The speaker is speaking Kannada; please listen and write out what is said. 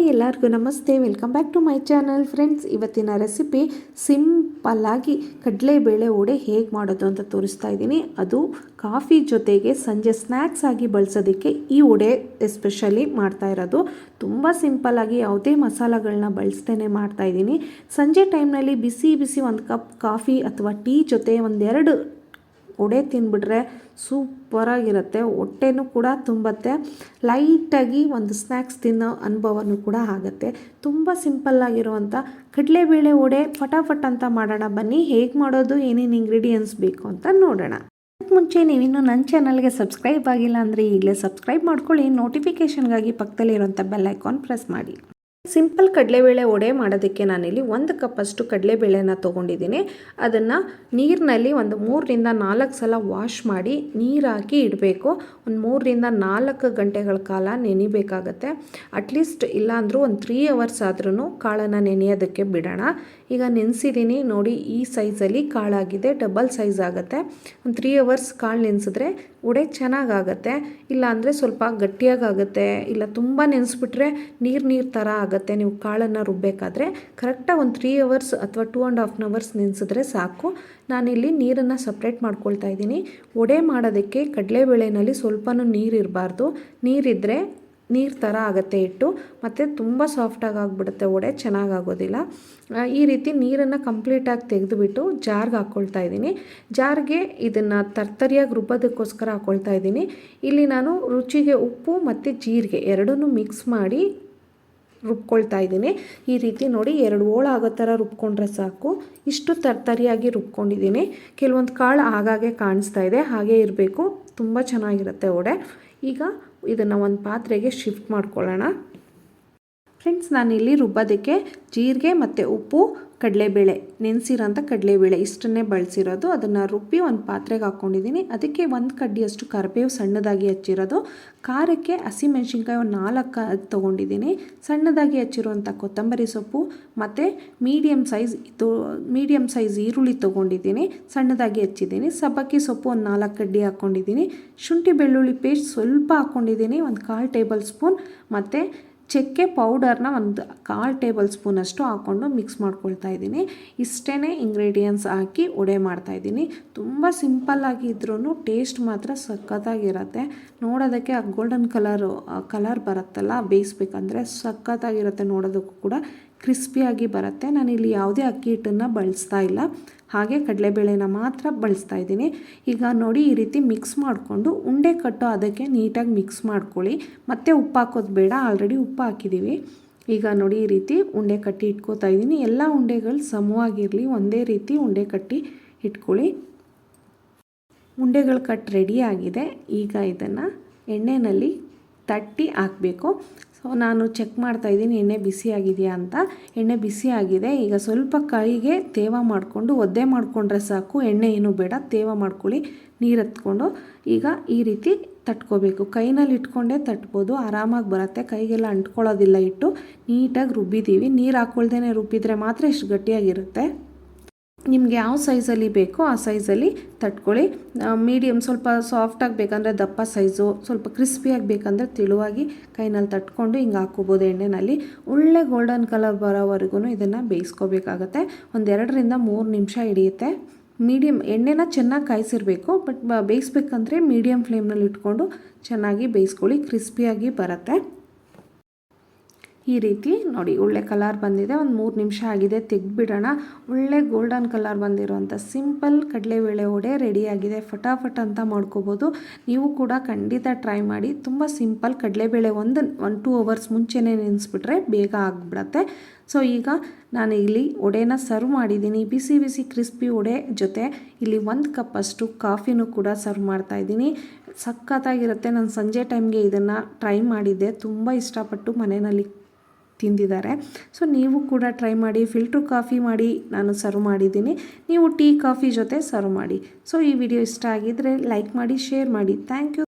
ಹಾಯ್ ಎಲ್ಲರಿಗೂ ನಮಸ್ತೆ. Welcome back to my channel friends. ಇವತ್ತಿನ ರೆಸಿಪಿ ಸಿಂಪಲ್ಲಾಗಿ ಕಡಲೆಬೇಳೆ ವಡೆ ಹೇಗೆ ಮಾಡೋದು ಅಂತ ತೋರಿಸ್ತಾ ಇದ್ದೀನಿ. ಅದು ಕಾಫಿ ಜೊತೆಗೆ ಸಂಜೆ ಸ್ನ್ಯಾಕ್ಸ್ ಆಗಿ ಬಳಸೋದಕ್ಕೆ ಈ ಉಡೆ ಎಸ್ಪೆಷಲಿ ಮಾಡ್ತಾ ಇರೋದು. ತುಂಬ ಸಿಂಪಲ್ಲಾಗಿ ಯಾವುದೇ ಮಸಾಲಗಳನ್ನ ಮಾಡ್ತಾ ಇದ್ದೀನಿ. ಸಂಜೆ ಟೈಮ್ನಲ್ಲಿ ಬಿಸಿ ಬಿಸಿ ಒಂದು ಕಪ್ ಕಾಫಿ ಅಥವಾ ಟೀ ಜೊತೆ ಒಂದೆರಡು ವಡೆ ತಿಂದ್ಬಿಟ್ರೆ ಸೂಪರಾಗಿರುತ್ತೆ. ಹೊಟ್ಟೆನೂ ಕೂಡ ತುಂಬತ್ತೆ. ಲೈಟಾಗಿ ಒಂದು ಸ್ನ್ಯಾಕ್ಸ್ ತಿನ್ನೋ ಅನುಭವನೂ ಕೂಡ ಆಗುತ್ತೆ. ತುಂಬ ಸಿಂಪಲ್ಲಾಗಿರುವಂಥ ಕಡಲೆಬೇಳೆ ವಡೆ ಫಟಾಫಟ್ ಅಂತ ಮಾಡೋಣ. ಬನ್ನಿ, ಹೇಗೆ ಮಾಡೋದು, ಏನೇನು ಇಂಗ್ರೀಡಿಯೆಂಟ್ಸ್ ಬೇಕು ಅಂತ ನೋಡೋಣ. ಮುಂಚೆ ನೀವಿನ್ನೂ ನನ್ನ ಚಾನಲ್ಗೆ ಸಬ್ಸ್ಕ್ರೈಬ್ ಆಗಿಲ್ಲ ಅಂದರೆ ಈಗಲೇ ಸಬ್ಸ್ಕ್ರೈಬ್ ಮಾಡ್ಕೊಳ್ಳಿ. ನೋಟಿಫಿಕೇಷನ್ಗಾಗಿ ಪಕ್ಕದಲ್ಲಿರುವಂಥ ಬೆಲ್ ಐಕಾನ್ ಪ್ರೆಸ್ ಮಾಡಿ. ಸಿಂಪಲ್ ಕಡಲೆಬೇಳೆ ಒಡೆ ಮಾಡೋದಕ್ಕೆ ನಾನಿಲ್ಲಿ ಒಂದು ಕಪ್ಪಷ್ಟು ಕಡಲೆಬೇಳೆನ ತೊಗೊಂಡಿದ್ದೀನಿ. ಅದನ್ನು ನೀರಿನಲ್ಲಿ ಒಂದು ಮೂರರಿಂದ ನಾಲ್ಕು ಸಲ ವಾಶ್ ಮಾಡಿ ನೀರು ಇಡಬೇಕು. ಒಂದು ಮೂರರಿಂದ ನಾಲ್ಕು ಗಂಟೆಗಳ ಕಾಲ ನೆನಿಬೇಕಾಗತ್ತೆ. ಅಟ್ಲೀಸ್ಟ್ ಇಲ್ಲಾಂದರೂ ಒಂದು ತ್ರೀ ಅವರ್ಸ್ ಆದ್ರೂ ಕಾಳನ್ನು ನೆನೆಯೋದಕ್ಕೆ ಬಿಡೋಣ. ಈಗ ನೆನೆಸಿದ್ದೀನಿ ನೋಡಿ ಈ ಸೈಜಲ್ಲಿ ಕಾಳಾಗಿದೆ ಡಬಲ್ ಸೈಜ್ ಆಗುತ್ತೆ. ಒಂದು ತ್ರೀ ಅವರ್ಸ್ ಕಾಳು ನೆನೆಸಿದ್ರೆ ಉಡೆ ಚೆನ್ನಾಗಾಗತ್ತೆ ಇಲ್ಲಾಂದರೆ ಸ್ವಲ್ಪ ಗಟ್ಟಿಯಾಗುತ್ತೆ ಇಲ್ಲ ತುಂಬ ನೆನೆಸ್ಬಿಟ್ರೆ ನೀರು ನೀರು ಥರ ಆಗುತ್ತೆ, ನೀವು ಕಾಳನ್ನು ರುಬ್ಬಬೇಕಾದ್ರೆ ಕರೆಕ್ಟಾಗಿ ಒಂದು ತ್ರೀ ಅವರ್ಸ್ ಅಥವಾ ಟೂ ಆ್ಯಂಡ್ ಹಾಫ್ ಅವರ್ಸ್ ನೆನೆಸಿದ್ರೆ ಸಾಕು. ನಾನಿಲ್ಲಿ ನೀರನ್ನು ಸಪ್ರೇಟ್ ಮಾಡ್ಕೊಳ್ತಾ ಇದ್ದೀನಿ. ವಡೆ ಮಾಡೋದಕ್ಕೆ ಕಡಲೆಬೇಳೆನಲ್ಲಿ ಸ್ವಲ್ಪನೂ ನೀರು ಇರಬಾರ್ದು. ನೀರಿದ್ದರೆ ನೀರು ಥರ ಆಗುತ್ತೆ ಇಟ್ಟು, ಮತ್ತು ತುಂಬ ಸಾಫ್ಟಾಗಿ ಆಗಿಬಿಡುತ್ತೆ ವಡೆ ಚೆನ್ನಾಗಾಗೋದಿಲ್ಲ ಈ ರೀತಿ ನೀರನ್ನು ಕಂಪ್ಲೀಟಾಗಿ ತೆಗೆದುಬಿಟ್ಟು ಜಾರ್ಗೆ ಹಾಕ್ಕೊಳ್ತಾ ಇದ್ದೀನಿ. ಜಾರ್ಗೆ ಇದನ್ನು ತರ್ತರಿಯಾಗಿ ರುಬ್ಬೋದಕ್ಕೋಸ್ಕರ ಹಾಕ್ಕೊಳ್ತಾ ಇದ್ದೀನಿ. ಇಲ್ಲಿ ನಾನು ರುಚಿಗೆ ಉಪ್ಪು ಮತ್ತು ಜೀರಿಗೆ ಎರಡನ್ನೂ ಮಿಕ್ಸ್ ಮಾಡಿ ರುಬ್ಕೊಳ್ತಾ ಇದ್ದೀನಿ. ಈ ರೀತಿ ನೋಡಿ ಎರಡು ಓಳ ಆಗೋ ಥರ ರುಬ್ಕೊಂಡ್ರೆ ಸಾಕು. ಇಷ್ಟು ತರ್ತರಿಯಾಗಿ ರುಬ್ಕೊಂಡಿದ್ದೀನಿ. ಕೆಲವೊಂದು ಕಾಳು ಆಗಾಗೆ ಕಾಣಿಸ್ತಾ ಇದೆ. ಹಾಗೆ ಇರಬೇಕು. ತುಂಬ ಚೆನ್ನಾಗಿರುತ್ತೆ ವಡೆ ಈಗ ಇದನ್ನು ಒಂದು ಪಾತ್ರೆಗೆ ಶಿಫ್ಟ್ ಮಾಡ್ಕೊಳ್ಳೋಣ. ಫ್ರೆಂಡ್ಸ್ ನಾನಿಲ್ಲಿ ರುಬ್ಬೋದಕ್ಕೆ ಜೀರಿಗೆ ಮತ್ತು ಉಪ್ಪು, ಕಡಲೆಬೇಳೆ. ನೆನೆಸಿರೋಂಥ ಕಡಲೆಬೇಳೆ ಇಷ್ಟನ್ನೇ ಬಳಸಿರೋದು. ಅದನ್ನು ರುಬ್ಬಿ ಒಂದು ಪಾತ್ರೆಗೆ ಹಾಕ್ಕೊಂಡಿದ್ದೀನಿ ಅದಕ್ಕೆ ಒಂದು ಕಡ್ಡಿಯಷ್ಟು ಕರಿಬೇವು ಸಣ್ಣದಾಗಿ ಹಚ್ಚಿರೋದು. ಖಾರಕ್ಕೆ ಹಸಿಮೆಣ್ಸಿನ್ಕಾಯಿ ಒಂದು ನಾಲ್ಕು ತೊಗೊಂಡಿದ್ದೀನಿ ಸಣ್ಣದಾಗಿ ಹಚ್ಚಿರುವಂಥ ಕೊತ್ತಂಬರಿ ಸೊಪ್ಪು ಮತ್ತು ಮೀಡಿಯಮ್ ಸೈಜ್ ಇದು ಮೀಡಿಯಮ್ ಸೈಜ್ ಈರುಳ್ಳಿ ತೊಗೊಂಡಿದ್ದೀನಿ ಸಣ್ಣದಾಗಿ ಹಚ್ಚಿದ್ದೀನಿ ಸಬ್ಬಕ್ಕಿ ಸೊಪ್ಪು ಒಂದು ನಾಲ್ಕು ಕಡ್ಡಿ ಹಾಕ್ಕೊಂಡಿದ್ದೀನಿ ಶುಂಠಿ ಬೆಳ್ಳುಳ್ಳಿ ಪೇಸ್ಟ್ ಸ್ವಲ್ಪ ಹಾಕ್ಕೊಂಡಿದ್ದೀನಿ ಒಂದು ಕಾಲು ಟೇಬಲ್ ಸ್ಪೂನ್ ಮತ್ತು ಚಕ್ಕೆ ಪೌಡರ್ನ ಒಂದು ಕಾಲು ಟೇಬಲ್ ಸ್ಪೂನಷ್ಟು ಹಾಕ್ಕೊಂಡು ಮಿಕ್ಸ್ ಮಾಡ್ಕೊಳ್ತಾ ಇದ್ದೀನಿ. ಇಷ್ಟೇ ಇಂಗ್ರೀಡಿಯೆಂಟ್ಸ್ ಹಾಕಿ ವಡೆ ಮಾಡ್ತಾಯಿದ್ದೀನಿ ತುಂಬ ಸಿಂಪಲ್ಲಾಗಿ ಇದ್ರೂ ಟೇಸ್ಟ್ ಮಾತ್ರ ಸಖತ್ತಾಗಿರುತ್ತೆ. ನೋಡೋದಕ್ಕೆ ಆ ಗೋಲ್ಡನ್ ಕಲರು ಕಲರ್ ಬರುತ್ತಲ್ಲ, ಬೇಯಿಸ್ಬೇಕಂದ್ರೆ ಸಖತ್ತಾಗಿರುತ್ತೆ ನೋಡೋದಕ್ಕೂ ಕೂಡ. ಕ್ರಿಸ್ಪಿಯಾಗಿ ಬರುತ್ತೆ. ನಾನಿಲ್ಲಿ ಯಾವುದೇ ಅಕ್ಕಿ ಹಿಟ್ಟನ್ನು ಬಳಸ್ತಾ ಇಲ್ಲ. ಹಾಗೆ ಕಡಲೆಬೇಳೆನ ಮಾತ್ರ ಬಳಸ್ತಾ ಇದ್ದೀನಿ. ಈಗ ನೋಡಿ ಈ ರೀತಿ ಮಿಕ್ಸ್ ಮಾಡಿಕೊಂಡು ಉಂಡೆ ಕಟ್ಟು ಅದಕ್ಕೆ ನೀಟಾಗಿ ಮಿಕ್ಸ್ ಮಾಡ್ಕೊಳ್ಳಿ. ಮತ್ತೆ ಉಪ್ಪು ಹಾಕೋದು ಬೇಡ. ಆಲ್ರೆಡಿ ಉಪ್ಪು ಹಾಕಿದ್ದೀವಿ ಈಗ ನೋಡಿ ಈ ರೀತಿ ಉಂಡೆ ಕಟ್ಟಿ ಇಟ್ಕೋತಾ ಇದ್ದೀನಿ. ಎಲ್ಲ ಉಂಡೆಗಳು ಸಮವಾಗಿರಲಿ ಒಂದೇ ರೀತಿ ಉಂಡೆ ಕಟ್ಟಿ ಇಟ್ಕೊಳ್ಳಿ. ಉಂಡೆಗಳು ಕಟ್ ರೆಡಿ ಆಗಿದೆ. ಈಗ ಇದನ್ನು ಎಣ್ಣೆಯಲ್ಲಿ ತಟ್ಟಿ ಹಾಕಬೇಕು. ಸೊ ನಾನು ಚೆಕ್ ಮಾಡ್ತಾ ಇದ್ದೀನಿ, ಎಣ್ಣೆ ಬಿಸಿ ಆಗಿದೆಯಾ ಅಂತ. ಎಣ್ಣೆ ಬಿಸಿ ಆಗಿದೆ, ಈಗ ಸ್ವಲ್ಪ ಕೈಗೆ ತೇವ ಮಾಡಿಕೊಂಡು, ಒದ್ದೆ ಮಾಡಿಕೊಂಡ್ರೆ ಸಾಕು, ಎಣ್ಣೆ ಏನು ಬೇಡ, ತೇವ ಮಾಡ್ಕೊಳ್ಳಿ ನೀರು ಹತ್ಕೊಂಡು ಈಗ ಈ ರೀತಿ ತಟ್ಕೋಬೇಕು. ಕೈನಲ್ಲಿ ಇಟ್ಕೊಂಡೇ ತಟ್ಬೋದು, ಆರಾಮಾಗಿ ಬರುತ್ತೆ, ಕೈಗೆಲ್ಲ ಅಂಟ್ಕೊಳ್ಳೋದಿಲ್ಲ ಇಟ್ಟು, ನೀಟಾಗಿ ರುಬ್ಬಿದ್ದೀವಿ. ನೀರು ಹಾಕ್ಕೊಳ್ದೇ ರುಬ್ಬಿದ್ರೆ ಮಾತ್ರ ಇಷ್ಟು ಗಟ್ಟಿಯಾಗಿರುತ್ತೆ. ನಿಮ್ಗೆ ಯಾವ ಸೈಜಲ್ಲಿ ಬೇಕೋ ಆ ಸೈಜಲ್ಲಿ ತಟ್ಕೊಳ್ಳಿ. ಮೀಡಿಯಮ್ ಸ್ವಲ್ಪ ಸಾಫ್ಟಾಗಿ ಬೇಕಂದರೆ ದಪ್ಪ ಸೈಜು, ಸ್ವಲ್ಪ ಕ್ರಿಸ್ಪಿಯಾಗಿ ಬೇಕಂದರೆ ತೆಳುವಾಗಿ ಕೈನಲ್ಲಿ ತಟ್ಕೊಂಡು ಹಿಂಗೆ ಹಾಕೋಬೋದು ಎಣ್ಣೆನಲ್ಲಿ. ಒಳ್ಳೆ ಗೋಲ್ಡನ್ ಕಲರ್ ಬರೋವರೆಗೂ ಇದನ್ನು ಬೇಯಿಸ್ಕೋಬೇಕಾಗತ್ತೆ. ಒಂದೆರಡರಿಂದ ಮೂರು ನಿಮಿಷ ಹಿಡಿಯುತ್ತೆ. ಮೀಡಿಯಮ್ ಎಣ್ಣೆನ ಚೆನ್ನಾಗಿ ಕಾಯಿಸಿರಬೇಕು ಬಟ್ ಬೇಯಿಸ್ಬೇಕಂದ್ರೆ ಮೀಡಿಯಮ್ ಫ್ಲೇಮ್ನಲ್ಲಿ ಇಟ್ಕೊಂಡು ಚೆನ್ನಾಗಿ ಬೇಯಿಸ್ಕೊಳ್ಳಿ ಕ್ರಿಸ್ಪಿಯಾಗಿ ಬರುತ್ತೆ. ಈ ರೀತಿ ನೋಡಿ, ಒಳ್ಳೆ ಕಲರ್ ಬಂದಿದೆ. ಒಂದು ಮೂರು ನಿಮಿಷ ಆಗಿದೆ, ತೆಗ್ದುಬಿಡೋಣ. ಒಳ್ಳೆ ಗೋಲ್ಡನ್ ಕಲರ್ ಬಂದಿರುವಂಥ ಸಿಂಪಲ್ ಕಡಲೆಬೇಳೆ ವಡೆ ರೆಡಿಯಾಗಿದೆ ಫಟಾಫಟ್ ಅಂತ ಮಾಡ್ಕೋಬೋದು. ನೀವು ಕೂಡ ಖಂಡಿತ ಟ್ರೈ ಮಾಡಿ. ತುಂಬ ಸಿಂಪಲ್ ಕಡಲೆಬೇಳೆ ಒಂದು ಒನ್ ಟೂ ಅವರ್ಸ್ ಮುಂಚೆನೇ ನೆನೆಸ್ಬಿಟ್ರೆ ಬೇಗ ಆಗಿಬಿಡತ್ತೆ. ಸೊ ಈಗ ನಾನು ಇಲ್ಲಿ ಒಡೆನ ಸರ್ವ್ ಮಾಡಿದ್ದೀನಿ. ಬಿಸಿ ಬಿಸಿ ಕ್ರಿಸ್ಪಿ ಒಡೆ ಜೊತೆ ಇಲ್ಲಿ ಒಂದು ಕಪ್ಪಷ್ಟು ಕಾಫಿನೂ ಕೂಡ ಸರ್ವ್ ಮಾಡ್ತಾಯಿದ್ದೀನಿ ಸಖತ್ತಾಗಿರುತ್ತೆ. ನಾನು ಸಂಜೆ ಟೈಮ್ಗೆ ಇದನ್ನು ಟ್ರೈ ಮಾಡಿದ್ದೆ. ತುಂಬ ಇಷ್ಟಪಟ್ಟು ಮನೆಯಲ್ಲಿ ತಿಂದಿದ್ದಾರೆ. ಸೊ ನೀವು ಕೂಡ ಟ್ರೈ ಮಾಡಿ ಫಿಲ್ಟ್ರ್ ಕಾಫಿ ಮಾಡಿ ನಾನು ಸರ್ವ್ ಮಾಡಿದ್ದೀನಿ. ನೀವು ಟೀ ಕಾಫಿ ಜೊತೆ ಸರ್ವ್ ಮಾಡಿ. ಸೊ ಈ ವಿಡಿಯೋ ಇಷ್ಟ ಆಗಿದ್ದರೆ ಲೈಕ್ ಮಾಡಿ ಶೇರ್ ಮಾಡಿ. Thank you